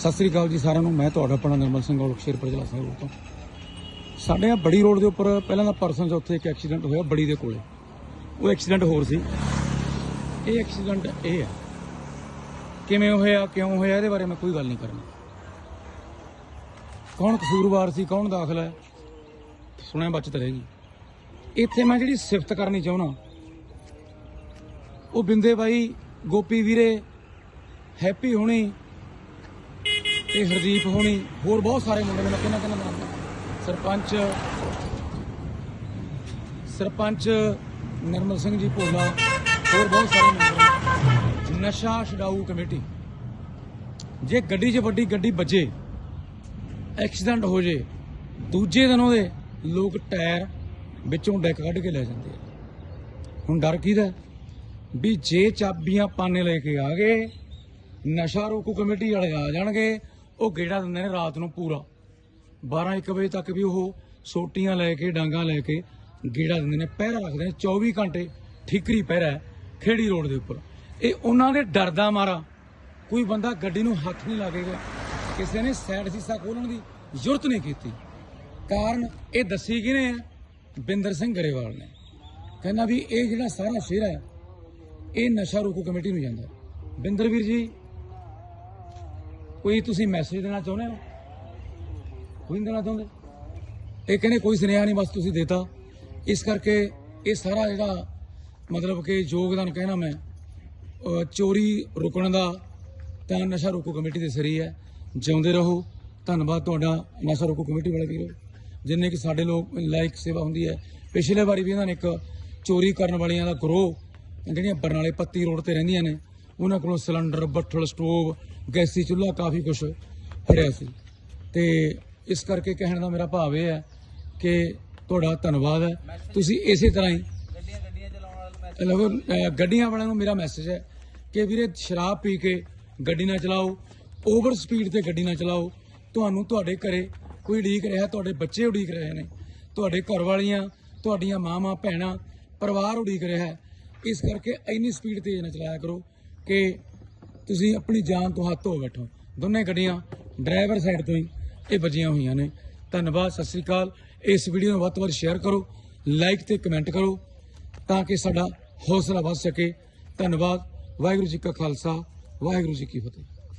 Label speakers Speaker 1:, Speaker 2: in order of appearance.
Speaker 1: ਸਤਿ ਸ੍ਰੀ ਅਕਾਲ ਜੀ ਸਾਰਿਆਂ ਨੂੰ। ਮੈਂ ਤੁਹਾਡਾ ਆਪਣਾ ਨਿਰਮਲ ਸਿੰਘ ਔਲਖ ਸ਼ੇਰਪੁਰ ਜ਼ਿਲ੍ਹਾ ਸੰਗਰੂਰ ਤੋਂ। ਸਾਡੇ ਆ ਬੜੀ ਰੋਡ ਦੇ ਉੱਪਰ ਪਹਿਲਾਂ ਦਾ ਪਰਸਨ ਚ ਉੱਥੇ ਇੱਕ ਐਕਸੀਡੈਂਟ ਹੋਇਆ ਬੜੀ ਦੇ ਕੋਲੇ। ਉਹ ਐਕਸੀਡੈਂਟ ਹੋਰ ਸੀ। ਇਹ ਐਕਸੀਡੈਂਟ ਇਹ ਹੈ। ਕਿਵੇਂ ਹੋਇਆ, ਕਿਉਂ ਹੋਇਆ, ਇਹਦੇ ਬਾਰੇ ਮੈਂ ਕੋਈ ਗੱਲ ਨਹੀਂ ਕਰਨੀ। ਕੌਣ ਕਸੂਰਵਾਰ ਸੀ, ਕੌਣ ਦਾਖਲ ਹੈ? ਸੁਣਿਆ ਬਚਤ ਰਹੇਗੀ। ਇੱਥੇ ਮੈਂ ਜਿਹੜੀ ਸਿਫਤ ਕਰਨੀ ਚਾਹੁੰਦਾ ਉਹ ਬਿੰਦੇ ਬਾਈ, ਗੋਪੀ ਵੀਰੇ, ਹੈਪੀ ਹੋਣੀ ਤੇ ਹਰਦੀਪ ਹੋਣੀ, ਹੋਰ ਬਹੁਤ ਸਾਰੇ ਮੁੰਡੇ ਨੇ, ਮੈਂ ਕਿਹਨਾਂ ਕਿਹਨਾਂ ਨਾਮ ਸਰਪੰਚ ਸਰਪੰਚ ਨਰਮਲ ਸਿੰਘ ਜੀ ਭੋਲਾ, ਹੋਰ ਬਹੁਤ ਸਾਰੇ ਮੁੰਡੇ ਨਸ਼ਾ ਛਡਾਊ ਕਮੇਟੀ। ਜੇ ਗੱਡੀ 'ਚ ਵੱਡੀ ਗੱਡੀ ਵੱਜੇ, ਐਕਸੀਡੈਂਟ ਹੋ ਜੇ, ਦੂਜੇ ਦਿਨ ਉਹਦੇ ਲੋਕ ਟਾਇਰ ਵਿੱਚੋਂ ਡੈਕ ਕੱਢ ਕੇ ਲੈ ਜਾਂਦੇ ਆ। ਹੁਣ ਡਰ ਕਿਹਦਾ ਹੈ? ਵੀ ਜੇ ਚਾਬੀਆਂ ਪਾਣੇ ਲੈ ਕੇ ਆ ਗਏ, ਨਸ਼ਾ ਰੋਕੂ ਕਮੇਟੀ ਵਾਲੇ ਆ ਜਾਣਗੇ ਉਹ ਗੇੜਾ ਦਿੰਦੇ ਨੇ ਰਾਤ ਨੂੰ ਪੂਰਾ। 12 1 ਵਜੇ ਤੱਕ ਵੀ ਉਹ ਸੋਟੀਆਂ ਲੈ ਕੇ, ਡਾਂਗਾ ਲੈ ਕੇ ਗੇੜਾ ਦਿੰਦੇ ਨੇ। ਪਹਿਰਾ ਰੱਖਦੇ ਨੇ 24 ਘੰਟੇ ਠੀਕਰੀ ਪਹਿਰਾ ਖੇੜੀ ਰੋਡ ਦੇ ਉੱਪਰ। ਇਹ ਉਹਨਾਂ ਦੇ ਡਰ ਦਾ ਮਾਰਾ। ਕੋਈ ਬੰਦਾ ਗੱਡੀ ਨੂੰ ਹੱਥ ਨਹੀਂ ਲਾਗੇਗਾ। ਕਿਸੇ ਨੇ ਸਾਈਡ ਸੀਸਾ ਖੋਲਣ ਦੀ ਜ਼ਰੂਰਤ ਨਹੀਂ ਕੀਤੀ। ਕਾਰਨ ਇਹ ਦੱਸੀ ਕਿਨੇ ਹੈ ਬਿੰਦਰ ਸਿੰਘ ਗਰੇਵਾਲ ਨੇ। ਕਹਿੰਦਾ ਵੀ ਇਹ ਜਿਹੜਾ ਸਾਰਾ ਸ਼ੇਰ ਹੈ, ਇਹ ਨਸ਼ਾ ਰੋਕੂ ਕਮੇਟੀ ਨੂੰ ਜਾਂਦਾ। ਬਿੰਦਰ ਵੀਰ ਜੀ ਕੋਈ ਤੁਸੀਂ ਮੈਸੇਜ ਦੇਣਾ ਚਾਹੁੰਦੇ ਹੋ? ਕੋਈ ਨਹੀਂ ਦੇਣਾ ਚਾਹੁੰਦੇ? ਇਹ ਕਹਿੰਦੇ ਕੋਈ ਸੁਨੇਹਾ ਨਹੀਂ, ਬਸ ਤੁਸੀਂ ਦੇਤਾ। ਇਸ ਕਰਕੇ ਇਹ ਸਾਰਾ ਜਿਹੜਾ ਮਤਲਬ ਕਿ ਯੋਗਦਾਨ ਕਹਿਣਾ ਮੈਂ ਚੋਰੀ ਰੁਕਣ ਦਾ ਤਾਂ ਨਸ਼ਾ ਰੋਕੋ ਕਮੇਟੀ ਦੇ ਸਰੀ ਹੈ। ਜਿਉਂਦੇ ਰਹੋ। ਧੰਨਵਾਦ ਤੁਹਾਡਾ ਨਸ਼ਾ ਰੋਕੋ ਕਮੇਟੀ ਵਾਲੇ ਵੀਰੋ। ਜਿੰਨੇ ਕਿ ਸਾਡੇ ਲੋਕ ਲਾਇਕ ਸੇਵਾ ਹੁੰਦੀ ਹੈ। ਪਿਛਲੇ ਵਾਰੀ ਵੀ ਇਹਨਾਂ ਨੇ ਇੱਕ ਚੋਰੀ ਕਰਨ ਵਾਲਿਆਂ ਦਾ ਗਰੋਹ, ਜਿਹੜੀਆਂ ਬਰਨਾਲੇ ਪੱਤੀ ਰੋਡ ਤੇ ਰਹਿੰਦੀਆਂ ਨੇ ਉਹਨਾਂ ਕੋਲੋਂ ਸਿਲੰਡਰ ਬੱਠਲ ਸਟੋਵ ਗੈਸੀ ਚੁੱਲ੍ਹਾ ਕਾਫੀ ਕੁਝ ਫੜਿਆ ਸੀ। ਤੇ ਇਸ ਕਰਕੇ ਕਹਿਣ ਦਾ ਮੇਰਾ ਭਾਵ ਇਹ ਹੈ ਕਿ ਤੁਹਾਡਾ ਧੰਨਵਾਦ ਹੈ। ਤੁਸੀਂ ਇਸੇ ਤਰ੍ਹਾਂ ਹੀ ਲਵੋ ਗੱਡੀਆਂ ਵਾਲਿਆਂ ਨੂੰ ਮੇਰਾ ਮੈਸੇਜ ਹੈ ਕਿ ਵੀਰੇ ਸ਼ਰਾਬ ਪੀ ਕੇ ਗੱਡੀ ਨਾ ਚਲਾਓ ਓਵਰ ਸਪੀਡ ਤੇ ਗੱਡੀ ਨਾ ਚਲਾਓ। ਤੁਹਾਨੂੰ ਤੁਹਾਡੇ ਘਰੇ ਕੋਈ ਉਡੀਕ ਰਿਹਾ ਤੁਹਾਡੇ ਬੱਚੇ ਉਡੀਕ ਰਹੇ ਨੇ ਤੁਹਾਡੇ ਘਰ ਵਾਲੀਆਂ ਤੁਹਾਡੀਆਂ ਮਾਵਾਂ ਭੈਣਾਂ ਪਰਿਵਾਰ ਉਡੀਕ ਰਿਹਾ ਇਸ ਕਰਕੇ ਇੰਨੀ ਸਪੀਡ ਤੇਜ਼ ਨਾ ਚਲਾਇਆ ਕਰੋ। ਕਿ ਤੁਸੀਂ ਆਪਣੀ ਜਾਨ ਤੋਂ ਹੱਥ ਧੋ ਬੈਠੋ। ਦੋਨੇ ਗੱਡੀਆਂ ਡਰਾਈਵਰ ਸਾਈਡ ਤੋਂ ਹੀ ਇਹ ਵੱਜੀਆਂ ਹੋਈਆਂ ਨੇ। ਧੰਨਵਾਦ, ਸਤਿ ਸ੍ਰੀ ਅਕਾਲ। ਇਸ ਵੀਡੀਓ ਨੂੰ ਵੱਧ ਤੋਂ ਵੱਧ ਸ਼ੇਅਰ ਕਰੋ ਲਾਈਕ ਤੇ ਕਮੈਂਟ ਕਰੋ ਤਾਂ ਕਿ ਸਾਡਾ ਹੌਸਲਾ ਵੱਧ ਸਕੇ। ਧੰਨਵਾਦ, ਵਾਹਿਗੁਰੂ ਜੀ ਕਾ ਖਾਲਸਾ, ਵਾਹਿਗੁਰੂ ਜੀ ਕੀ ਫਤਿਹ।